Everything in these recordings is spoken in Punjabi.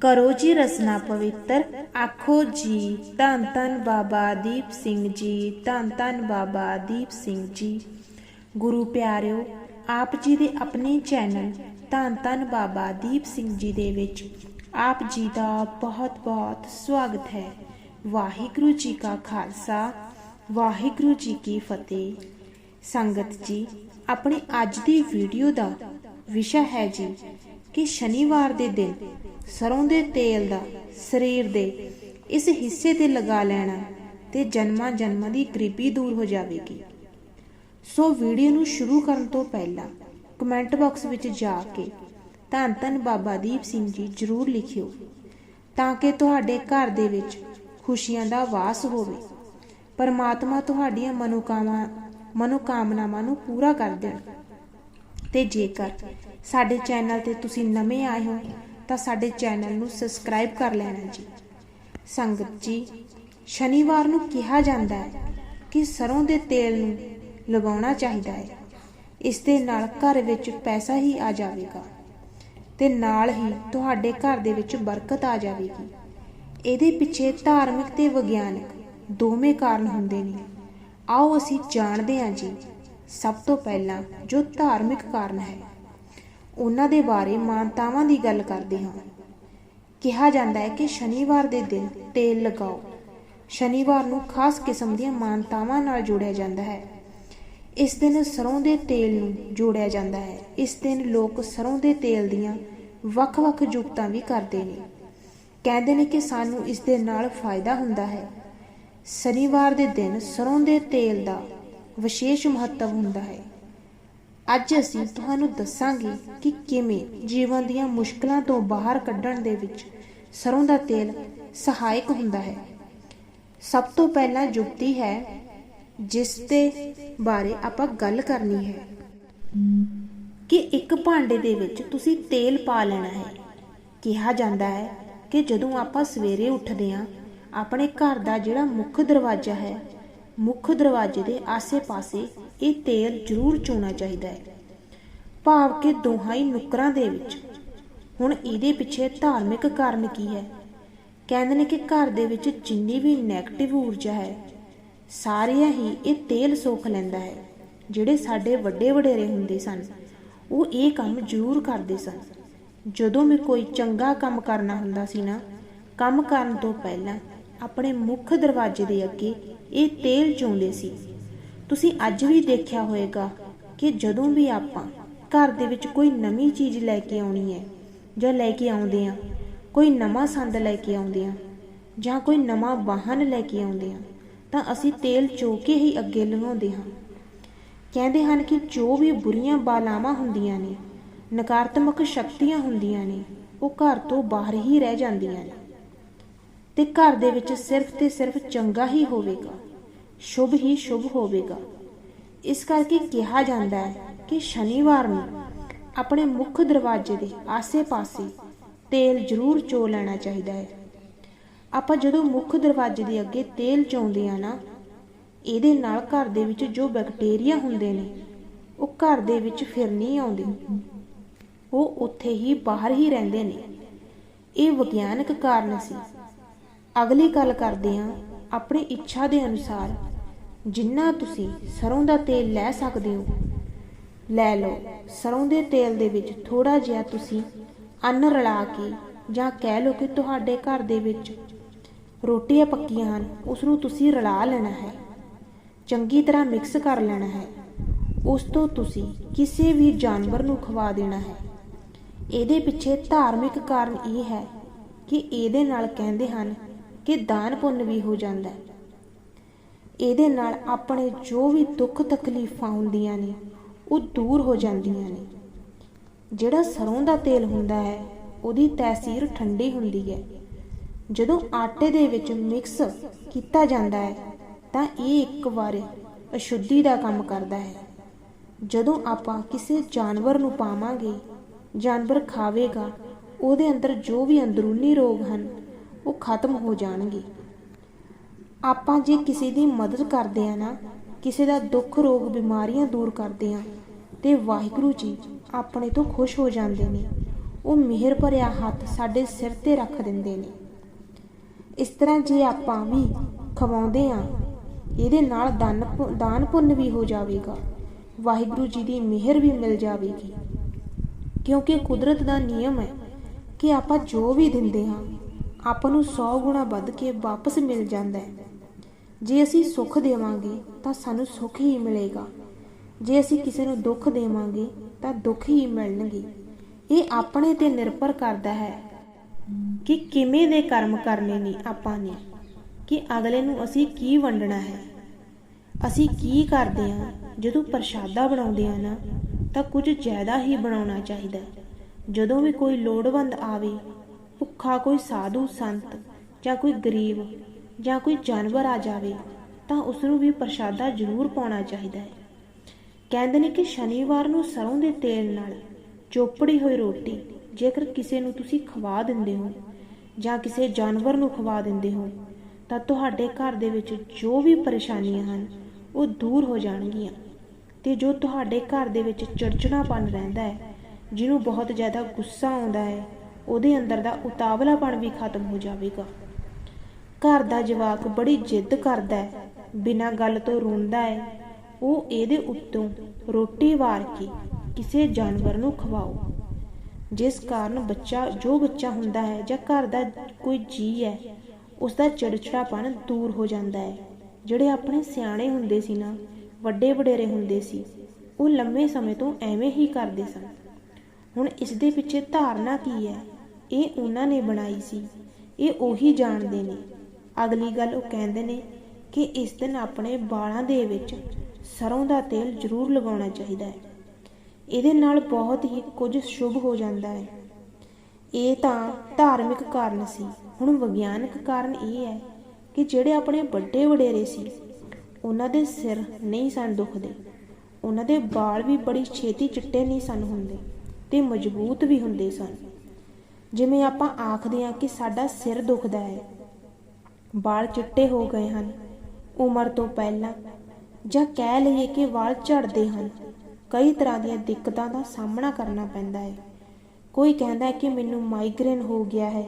ਕਰੋ ਜੀ ਰਸਨਾ ਪਵਿੱਤਰ। ਆਖੋ ਜੀ, ਧੰਨ ਧੰਨ ਬਾਬਾ ਦੀਪ ਸਿੰਘ ਜੀ, ਧੰਨ ਧੰਨ ਬਾਬਾ ਦੀਪ ਸਿੰਘ ਜੀ। ਗੁਰੂ ਪਿਆਰਿਓ, ਆਪ ਜੀ ਦੇ ਆਪਣੇ ਚੈਨਲ ਧੰਨ ਧੰਨ ਬਾਬਾ ਦੀਪ ਸਿੰਘ ਜੀ ਦੇ ਵਿੱਚ ਆਪ ਜੀ ਦਾ ਬਹੁਤ ਬਹੁਤ ਸਵਾਗਤ ਹੈ। ਵਾਹਿਗੁਰੂ ਜੀ ਕਾ ਖਾਲਸਾ, ਵਾਹਿਗੁਰੂ ਜੀ ਕੀ ਫਤਿਹ। ਸੰਗਤ ਜੀ, ਆਪਣੀ ਅੱਜ ਦੀ ਵੀਡੀਓ ਦਾ ਵਿਸ਼ਾ ਹੈ ਜੀ ਕਿ ਸ਼ਨੀਵਾਰ ਦੇ ਦਿਨ ਸਰੋਂ ਦੇ ਤੇਲ ਦਾ ਸਰੀਰ ਦੇ ਇਸ ਹਿੱਸੇ ਤੇ ਲਗਾ ਲੈਣਾ ਤੇ ਜਨਮਾਂ ਜਨਮਾਂ ਦੀ ਗਰੀਬੀ ਦੂਰ ਹੋ ਜਾਵੇਗੀ। ਸੋ ਵੀਡੀਓ ਨੂੰ ਸ਼ੁਰੂ ਕਰਨ ਤੋਂ ਪਹਿਲਾਂ ਕਮੈਂਟ ਬਾਕਸ ਵਿੱਚ ਜਾ ਕੇ ਧੰਨ ਧੰਨ ਬਾਬਾ ਦੀਪ ਸਿੰਘ ਜੀ ਜਰੂਰ ਲਿਖਿਓ ਤਾਂ ਕਿ ਤੁਹਾਡੇ ਘਰ ਦੇ ਵਿੱਚ ਖੁਸ਼ੀਆਂ ਦਾ ਵਾਸ ਹੋਵੇ। ਪਰਮਾਤਮਾ ਤੁਹਾਡੀਆਂ ਮਨੋਕਾਮਨਾ ਮਨੋਕਾਮਨਾਵਾਂ ਨੂੰ ਪੂਰਾ ਕਰ ਦੇਣ। ਤੇ ਜੇਕਰ ਸਾਡੇ ਚੈਨਲ ਤੇ ਤੁਸੀਂ ਨਵੇਂ ਆਏ ਹੋ, ਤਾਂ ਸਾਡੇ ਚੈਨਲ ਨੂੰ ਸਬਸਕ੍ਰਾਈਬ ਕਰ ਲੈਣਾ ਜੀ। ਸੰਗਤ ਜੀ, ਸ਼ਨੀਵਾਰ ਨੂੰ ਕਿਹਾ ਜਾਂਦਾ ਹੈ ਕਿ ਸਰੋਂ ਦੇ ਤੇਲ ਨੂੰ ਲਗਾਉਣਾ ਚਾਹੀਦਾ ਹੈ। ਇਸ ਦੇ ਨਾਲ ਘਰ ਵਿੱਚ ਪੈਸਾ ਹੀ ਆ ਜਾਵੇਗਾ ਤੇ ਨਾਲ ਹੀ ਤੁਹਾਡੇ ਘਰ ਦੇ ਵਿੱਚ ਬਰਕਤ ਆ ਜਾਵੇਗੀ। ਇਹਦੇ ਪਿੱਛੇ ਧਾਰਮਿਕ ਤੇ ਵਿਗਿਆਨਕ ਦੋਵੇਂ ਕਾਰਨ ਹੁੰਦੇ ਨੇ। ਆਓ ਅਸੀਂ ਜਾਣਦੇ ਹਾਂ ਜੀ ਸਭ ਤੋਂ ਪਹਿਲਾਂ ਜੋ ਧਾਰਮਿਕ ਕਾਰਨ ਹੈ, ਉਹਨਾਂ ਦੇ ਬਾਰੇ ਮਾਨਤਾਵਾਂ ਦੀ ਗੱਲ ਕਰਦੇ ਹਾਂ। ਕਿਹਾ ਜਾਂਦਾ ਹੈ ਕਿ ਸ਼ਨੀਵਾਰ ਦੇ ਦਿਨ ਤੇਲ ਲਗਾਓ। ਸ਼ਨੀਵਾਰ ਨੂੰ ਖਾਸ ਕਿਸਮ ਦੀਆਂ ਮਾਨਤਾਵਾਂ ਨਾਲ ਜੋੜਿਆ ਜਾਂਦਾ ਹੈ। ਇਸ ਦਿਨ ਸਰੋਂ ਦੇ ਤੇਲ ਨੂੰ ਜੋੜਿਆ ਜਾਂਦਾ ਹੈ। ਇਸ ਦਿਨ ਲੋਕ ਸਰੋਂ ਦੇ ਤੇਲ ਦੀਆਂ ਵੱਖ-ਵੱਖ ਜੁਗਤਾਂ ਵੀ ਕਰਦੇ ਨੇ। ਕਹਿੰਦੇ ਨੇ ਕਿ ਸਾਨੂੰ ਇਸ ਦੇ ਨਾਲ ਫਾਇਦਾ ਹੁੰਦਾ ਹੈ। ਸ਼ਨੀਵਾਰ ਦੇ ਦਿਨ ਸਰੋਂ ਦੇ ਤੇਲ ਦਾ ਵਿਸ਼ੇਸ਼ ਮਹੱਤਵ ਹੁੰਦਾ ਹੈ। ਅੱਜ ਅਸੀਂ ਤੁਹਾਨੂੰ ਦੱਸਾਂਗੇ ਕਿ ਕਿਵੇਂ ਜੀਵਨ ਦੀਆਂ ਮੁਸ਼ਕਲਾਂ ਤੋਂ ਬਾਹਰ ਕੱਢਣ ਦੇ ਵਿੱਚ ਸਰੋਂ ਦਾ ਤੇਲ ਸਹਾਇਕ ਹੁੰਦਾ ਹੈ। ਸਭ ਤੋਂ ਪਹਿਲਾਂ ਜੁਗਤੀ ਹੈ, ਜਿਸ ਦੇ ਬਾਰੇ ਆਪਾਂ ਗੱਲ ਕਰਨੀ ਹੈ। ਕਿ ਇੱਕ ਭਾਂਡੇ ਦੇ ਵਿੱਚ ਤੁਸੀਂ ਤੇਲ ਪਾ ਲੈਣਾ ਹੈ। ਕਿਹਾ ਜਾਂਦਾ ਹੈ ਕਿ ਜਦੋਂ ਆਪਾਂ ਸਵੇਰੇ ਉੱਠਦੇ ਹਾਂ, ਆਪਣੇ ਘਰ ਦਾ ਜਿਹੜਾ ਮੁੱਖ ਦਰਵਾਜ਼ਾ ਹੈ ਮੁੱਖ ਦਰਵਾਜ਼ੇ ਦੇ ਆਸੇ-ਪਾਸੇ ਇਹ ਤੇਲ ਜ਼ਰੂਰ ਚੋਣਾ ਚਾਹੀਦਾ ਹੈ। ਭਾਵ ਕਿ ਦੋਹਾਂ ਹੀ ਨੁਕਰਾਂ ਦੇ ਵਿੱਚ। ਹੁਣ ਇਹਦੇ ਪਿੱਛੇ ਧਾਰਮਿਕ ਕਾਰਨ ਕੀ ਹੈ? ਕਹਿੰਦੇ ਨੇ ਕਿ ਘਰ ਦੇ ਵਿੱਚ ਜਿੰਨੀ ਵੀ 네ਗੇਟਿਵ ਊਰਜਾ ਹੈ, ਸਾਰੀਆਂ ਹੀ ਇਹ ਤੇਲ ਸੋਖ ਲੈਂਦਾ ਹੈ, ਜਿਹੜੇ ਸਾਡੇ ਵੱਡੇ ਵਡੇਰੇ ਹੁੰਦੇ ਸਨ, ਉਹ ਇਹ ਕੰਮ ਜ਼ਰੂਰ ਕਰਦੇ ਸਨ। ਜਦੋਂ ਮੈਂ ਕੋਈ ਚੰਗਾ ਕੰਮ ਕਰਨਾ ਹੁੰਦਾ ਸੀ ਨਾ, ਕੰਮ ਕਰਨ ਤੋਂ ਪਹਿਲਾਂ ਆਪਣੇ ਮੁੱਖ ਦਰਵਾਜ਼ੇ ਦੇ ਅੱਗੇ ਇਹ ਤੇਲ ਚੋਂਦੇ ਸੀ। ਤੁਸੀਂ ਅੱਜ ਵੀ ਦੇਖਿਆ ਹੋਵੇਗਾ ਕਿ ਜਦੋਂ ਵੀ ਆਪਾਂ ਘਰ ਦੇ ਵਿੱਚ ਕੋਈ ਨਵੀਂ ਚੀਜ਼ ਲੈ ਕੇ ਆਉਣੀ ਹੈ ਜਾਂ ਲੈ ਕੇ ਆਉਂਦੇ ਆ ਕੋਈ ਨਵਾਂ ਸੰਦ ਲੈ ਕੇ ਆਉਂਦੇ ਆ ਜਾਂ ਕੋਈ ਨਵਾਂ ਵਾਹਨ ਲੈ ਕੇ ਆਉਂਦੇ ਆ ਤਾਂ ਅਸੀਂ ਤੇਲ ਚੋ ਕੇ ਹੀ ਅੱਗੇ ਲੰਘਾਉਂਦੇ ਹਾਂ। ਕਹਿੰਦੇ ਹਨ ਕਿ ਜੋ ਵੀ ਬੁਰੀਆਂ ਬਾਲਾਵਾਂ ਹੁੰਦੀਆਂ ਨੇ, ਨਕਾਰਾਤਮਕ ਸ਼ਕਤੀਆਂ ਹੁੰਦੀਆਂ ਨੇ, ਉਹ ਘਰ ਤੋਂ ਬਾਹਰ ਹੀ ਰਹਿ ਜਾਂਦੀਆਂ ਨੇ। ਤੇ ਘਰ ਦੇ ਵਿੱਚ ਸਿਰਫ ਤੇ ਸਿਰਫ ਚੰਗਾ ਹੀ ਹੋਵੇਗਾ। ਸ਼ੁਭ ਹੀ ਸ਼ੁਭ ਹੋਵੇਗਾ। ਇਸ ਕਰਕੇ ਕਿਹਾ ਜਾਂਦਾ ਹੈ ਕਿ ਸ਼ਨੀਵਾਰ ਨੂੰ ਆਪਣੇ ਮੁੱਖ ਦਰਵਾਜ਼ੇ ਦੇ ਆਸੇ-ਪਾਸੇ ਤੇਲ ਜ਼ਰੂਰ ਚੋ ਲੈਣਾ ਚਾਹੀਦਾ ਹੈ। ਆਪਾਂ ਜਦੋਂ ਮੁੱਖ ਦਰਵਾਜ਼ੇ ਦੇ ਅੱਗੇ ਤੇਲ ਚੋਂਦੇ ਆ ਨਾ, ਇਹਦੇ ਨਾਲ ਘਰ ਦੇ ਵਿੱਚ ਜੋ ਬੈਕਟੀਰੀਆ ਹੁੰਦੇ ਨੇ, ਉਹ ਘਰ ਦੇ ਵਿੱਚ ਫਿਰ ਨਹੀਂ ਆਉਂਦੇ। ਉਹ ਉੱਥੇ ਹੀ ਬਾਹਰ ਹੀ ਰਹਿੰਦੇ ਨੇ। ਇਹ ਵਿਗਿਆਨਕ ਕਾਰਨ ਸੀ। ਅਗਲੀ ਗੱਲ ਕਰਦੇ ਹਾਂ ਆਪਣੀ ਇੱਛਾ ਦੇ ਅਨੁਸਾਰ, ਜਿੰਨਾ ਤੁਸੀਂ ਸਰੋਂ ਦਾ ਤੇਲ ਲੈ ਸਕਦੇ ਹੋ। ਲੈ ਲਓ, ਸਰੋਂ ਦੇ ਤੇਲ ਦੇ ਵਿੱਚ ਥੋੜਾ ਜਿਹਾ ਤੁਸੀਂ ਅੰਨ ਰਲਾ ਕੇ ਜਾਂ ਕਹਿ ਲਓ ਕਿ ਤੁਹਾਡੇ ਘਰ ਦੇ ਵਿੱਚ ਰੋਟੀਆਂ ਪੱਕੀਆਂ ਹਨ ਉਸ ਨੂੰ ਤੁਸੀਂ ਰਲਾ ਲੈਣਾ ਹੈ। ਚੰਗੀ ਤਰ੍ਹਾਂ ਮਿਕਸ ਕਰ ਲੈਣਾ ਹੈ। ਉਸ ਤੋਂ ਤੁਸੀਂ ਕਿਸੇ ਵੀ ਜਾਨਵਰ ਨੂੰ ਖਵਾ ਦੇਣਾ ਹੈ। ਇਹਦੇ ਪਿੱਛੇ ਧਾਰਮਿਕ ਕਾਰਨ ਇਹ ਹੈ ਕਿ ਇਹਦੇ ਨਾਲ ਕਹਿੰਦੇ ਹਨ ਕਿ ਦਾਨ ਪੁੰਨ ਵੀ ਹੋ ਜਾਂਦਾ ਹੈ। ਇਹਦੇ ਨਾਲ ਆਪਣੇ ਜੋ ਵੀ ਦੁੱਖ ਤਕਲੀਫਾਂ ਹੁੰਦੀਆਂ ਨੇ, ਉਹ ਦੂਰ ਹੋ ਜਾਂਦੀਆਂ ਨੇ। ਜਿਹੜਾ ਸਰੋਂ ਦਾ ਤੇਲ ਹੁੰਦਾ ਹੈ, ਉਹਦੀ ਤੈਸੀਰ ਠੰਡੀ ਹੁੰਦੀ ਹੈ। ਜਦੋਂ ਆਟੇ ਦੇ ਵਿੱਚ ਮਿਕਸ ਕੀਤਾ ਜਾਂਦਾ ਹੈ, ਤਾਂ ਇਹ ਇੱਕ ਵਾਰ ਅਸ਼ੁੱਧੀ ਦਾ ਕੰਮ ਕਰਦਾ ਹੈ। ਜਦੋਂ ਆਪਾਂ ਕਿਸੇ ਜਾਨਵਰ ਨੂੰ ਪਾਵਾਂਗੇ, ਜਾਨਵਰ ਖਾਵੇਗਾ, ਉਹਦੇ ਅੰਦਰ ਜੋ ਵੀ ਅੰਦਰੂਨੀ ਰੋਗ ਹਨ ਉਹ ਖਤਮ ਹੋ ਜਾਣਗੇ। ਆਪਾਂ ਜੇ ਕਿਸੇ ਦੀ ਮਦਦ ਕਰਦੇ ਆ ਨਾ, ਕਿਸੇ ਦਾ ਦੁੱਖ ਰੋਗ ਬਿਮਾਰੀਆਂ ਦੂਰ ਕਰਦੇ ਆ ਤੇ ਵਾਹਿਗੁਰੂ ਜੀ ਆਪਣੇ ਤੋਂ ਖੁਸ਼ ਹੋ ਜਾਂਦੇ ਨੇ। ਉਹ ਮਿਹਰ ਭਰਿਆ ਹੱਥ ਸਾਡੇ ਸਿਰ ਤੇ ਰੱਖ ਦਿੰਦੇ ਨੇ। ਇਸ ਤਰ੍ਹਾਂ ਜੇ ਆਪਾਂ ਵੀ ਖਵਾਉਂਦੇ ਆ ਇਹਦੇ ਨਾਲ ਦਾਨ ਦਾਨ ਪੁੰਨ ਵੀ ਹੋ ਜਾਵੇਗਾ। ਵਾਹਿਗੁਰੂ ਜੀ ਦੀ ਮਿਹਰ ਵੀ ਮਿਲ ਜਾਵੇਗੀ। ਕਿਉਂਕਿ ਕੁਦਰਤ ਦਾ ਨਿਯਮ ਹੈ ਕਿ ਆਪਾਂ ਜੋ ਵੀ ਦਿੰਦੇ ਹਾਂ ਆਪਾਂ ਨੂੰ 100 ਗੁਣਾ ਵੱਧ ਕੇ ਵਾਪਸ ਮਿਲ ਜਾਂਦਾ ਹੈ। ਜੇ ਅਸੀਂ ਸੁੱਖ ਦੇਵਾਂਗੇ, ਤਾਂ ਸਾਨੂੰ ਸੁੱਖ ਹੀ ਮਿਲੇਗਾ। ਜੇ ਅਸੀਂ ਕਿਸੇ ਨੂੰ ਦੁੱਖ ਦੇਵਾਂਗੇ, ਤਾਂ ਦੁੱਖ ਹੀ ਮਿਲਣਗੇ। ਇਹ ਆਪਣੇ ਤੇ ਨਿਰਭਰ ਕਰਦਾ ਹੈ ਕਿ ਕਿਵੇਂ ਦੇ ਕਰਮ ਕਰਨੇ ਨੇ ਆਪਾਂ ਨੇ, ਕਿ ਅਗਲੇ ਨੂੰ ਅਸੀਂ ਕੀ ਵੰਡਣਾ ਹੈ। ਅਸੀਂ ਕੀ ਕਰਦੇ ਹਾਂ? ਜਦੋਂ ਪ੍ਰਸ਼ਾਦਾ ਬਣਾਉਂਦੇ ਆ ਨਾ, ਤਾਂ ਕੁਝ ਜ਼ਿਆਦਾ ਹੀ ਬਣਾਉਣਾ ਚਾਹੀਦਾ ਜਦੋਂ ਵੀ ਕੋਈ ਲੋੜਵੰਦ ਆਵੇ ਭੁੱਖਾ ਕੋਈ ਸਾਧੂ ਸੰਤ ਜਾਂ ਕੋਈ ਗਰੀਬ ਜਾਂ ਕੋਈ ਜਾਨਵਰ ਆ ਜਾਵੇ ਤਾਂ ਉਸ ਨੂੰ ਵੀ ਪ੍ਰਸ਼ਾਦਾ ਜ਼ਰੂਰ ਪਾਉਣਾ ਚਾਹੀਦਾ ਹੈ। ਕਹਿੰਦੇ ਨੇ ਕਿ ਸ਼ਨੀਵਾਰ ਨੂੰ ਸਰੋਂ ਦੇ ਤੇਲ ਨਾਲ ਚੋਪੜੀ ਹੋਈ ਰੋਟੀ ਜੇਕਰ ਕਿਸੇ ਨੂੰ ਤੁਸੀਂ ਖਵਾ ਦਿੰਦੇ ਹੋ ਜਾਂ ਕਿਸੇ ਜਾਨਵਰ ਨੂੰ ਖਵਾ ਦਿੰਦੇ ਹੋ, ਤਾਂ ਤੁਹਾਡੇ ਘਰ ਦੇ ਵਿੱਚ ਜੋ ਵੀ ਪਰੇਸ਼ਾਨੀਆਂ ਹਨ, ਉਹ ਦੂਰ ਹੋ ਜਾਣਗੀਆਂ ਤੇ ਜੋ ਤੁਹਾਡੇ ਘਰ ਦੇ ਵਿੱਚ ਚਿੜਚਿੜਾਪਨ ਰਹਿੰਦਾ ਹੈ, ਜਿਹਨੂੰ ਬਹੁਤ ਜ਼ਿਆਦਾ ਗੁੱਸਾ ਆਉਂਦਾ ਹੈ ਉਹਦੇ ਅੰਦਰ ਦਾ ਉਤਾਵਲਾਪਣ ਵੀ ਖਤਮ ਹੋ ਜਾਵੇਗਾ। ਘਰ ਦਾ ਜਵਾਕ ਬੜੀ ਜਿੱਦ ਕਰਦਾ ਹੈ, ਬਿਨਾਂ ਗੱਲ ਤੋਂ ਰੋਂਦਾ ਹੈ, ਉਹ ਇਹਦੇ ਉੱਤੋਂ ਰੋਟੀ ਵਾਰ ਕੇ ਕਿਸੇ ਜਾਨਵਰ ਨੂੰ ਖਵਾਓ। ਜਿਸ ਕਾਰਨ ਬੱਚਾ, ਜੋ ਬੱਚਾ ਹੁੰਦਾ ਹੈ ਜਾਂ ਘਰ ਦਾ ਕੋਈ ਜੀ ਹੈ ਉਸ ਦਾ ਚਿੜਚਿੜਾਪਨ ਦੂਰ ਹੋ ਜਾਂਦਾ ਹੈ। ਜਿਹੜੇ ਆਪਣੇ ਸਿਆਣੇ ਹੁੰਦੇ ਸੀ ਨਾ, ਵੱਡੇ ਵਡੇਰੇ ਹੁੰਦੇ ਸੀ, ਉਹ ਲੰਮੇ ਸਮੇਂ ਤੋਂ ਐਵੇਂ ਹੀ ਕਰਦੇ ਸਨ। ਹੁਣ ਇਸ ਦੇ ਪਿੱਛੇ ਧਾਰਨਾ ਕੀ ਹੈ? ਇਹ ਉਹਨਾਂ ਨੇ ਬਣਾਈ ਸੀ। ਇਹ ਉਹੀ ਜਾਣਦੇ ਨੇ। ਅਗਲੀ ਗੱਲ ਉਹ ਕਹਿੰਦੇ ਨੇ ਕਿ ਇਸ ਦਿਨ ਆਪਣੇ ਵਾਲਾਂ ਦੇ ਵਿੱਚ ਸਰੋਂ ਦਾ ਤੇਲ ਜ਼ਰੂਰ ਲਗਾਉਣਾ ਚਾਹੀਦਾ ਹੈ। ਇਹਦੇ ਨਾਲ ਬਹੁਤ ਹੀ ਕੁਝ ਸ਼ੁਭ ਹੋ ਜਾਂਦਾ ਹੈ। ਇਹ ਤਾਂ ਧਾਰਮਿਕ ਕਾਰਨ ਸੀ। ਹੁਣ ਵਿਗਿਆਨਕ ਕਾਰਨ ਇਹ ਹੈ ਕਿ ਜਿਹੜੇ ਆਪਣੇ ਵੱਡੇ ਵਡੇਰੇ ਸੀ, ਉਹਨਾਂ ਦੇ ਸਿਰ ਨਹੀਂ ਸਨ ਦੁਖਦੇ। ਉਹਨਾਂ ਦੇ ਵਾਲ ਵੀ ਬੜੀ ਛੇਤੀ ਚਿੱਟੇ ਨਹੀਂ ਸਨ ਹੁੰਦੇ ਤੇ ਮਜ਼ਬੂਤ ਵੀ ਹੁੰਦੇ ਸਨ। ਜਿਵੇਂ ਆਪਾਂ ਆਖਦੇ ਹਾਂ ਕਿ ਸਾਡਾ ਸਿਰ ਦੁਖਦਾ ਹੈ। ਵਾਲ ਚਿੱਟੇ ਹੋ ਗਏ ਹਨ, ਉਮਰ ਤੋਂ ਪਹਿਲਾਂ, ਜਾਂ ਕਹਿ ਲਈਏ ਕਿ ਵਾਲ ਝੜਦੇ ਹਨ। ਕਈ ਤਰ੍ਹਾਂ ਦੀਆਂ ਦਿੱਕਤਾਂ ਦਾ ਸਾਹਮਣਾ ਕਰਨਾ ਪੈਂਦਾ ਹੈ। ਕੋਈ ਕਹਿੰਦਾ ਹੈ ਕਿ ਮੈਨੂੰ ਮਾਈਗ੍ਰੇਨ ਹੋ ਗਿਆ ਹੈ।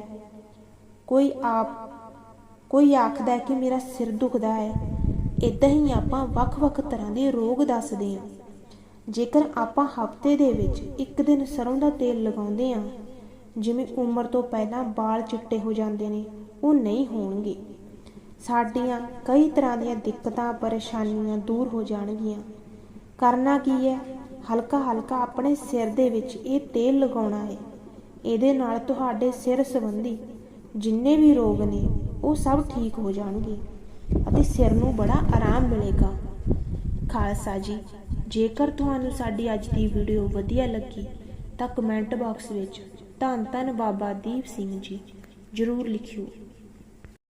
ਕੋਈ ਆਪ, ਕੋਈ ਆਖਦਾ ਹੈ ਕਿ ਮੇਰਾ ਸਿਰ ਦੁਖਦਾ ਹੈ। ਇਦਾਂ ਹੀ ਆਪਾਂ ਵੱਖ-ਵੱਖ ਤਰ੍ਹਾਂ ਦੇ ਰੋਗ ਦੱਸਦੇ ਹਾਂ। ਜੇਕਰ ਆਪਾਂ ਹਫ਼ਤੇ ਦੇ ਵਿੱਚ ਇੱਕ ਦਿਨ ਸਰੋਂ ਦਾ ਤੇਲ ਲਗਾਉਂਦੇ ਹਾਂ ਜਿਵੇਂ ਉਮਰ ਤੋਂ ਪਹਿਲਾਂ ਵਾਲ ਚਿੱਟੇ ਹੋ ਜਾਂਦੇ ਨੇ, ਉਹ ਨਹੀਂ ਹੋਣਗੇ। ਸਾਡੀਆਂ ਕਈ ਤਰ੍ਹਾਂ ਦੀਆਂ ਦਿੱਕਤਾਂ, ਪਰੇਸ਼ਾਨੀਆਂ ਦੂਰ ਹੋ ਜਾਣਗੀਆਂ। ਕਰਨਾ ਕੀ ਹੈ? ਹਲਕਾ ਹਲਕਾ ਆਪਣੇ ਸਿਰ ਦੇ ਵਿੱਚ ਇਹ ਤੇਲ ਲਗਾਉਣਾ ਹੈ। ਇਹਦੇ ਨਾਲ ਤੁਹਾਡੇ ਸਿਰ ਸੰਬੰਧੀ ਜਿੰਨੇ ਵੀ ਰੋਗ ਨੇ, ਉਹ ਸਭ ਠੀਕ ਹੋ ਜਾਣਗੇ ਅਤੇ ਸਿਰ ਨੂੰ ਬੜਾ ਆਰਾਮ ਮਿਲੇਗਾ। ਖਾਲਸਾ ਜੀ, ਜੇਕਰ ਤੁਹਾਨੂੰ ਸਾਡੀ ਅੱਜ ਦੀ ਵੀਡੀਓ ਵਧੀਆ ਲੱਗੀ ਤਾਂ ਕਮੈਂਟ ਬਾਕਸ ਵਿੱਚ ਧੰਨ ਧੰਨ ਬਾਬਾ ਦੀਪ ਸਿੰਘ ਜੀ। ਜ਼ਰੂਰ ਲਿਖਿਓ।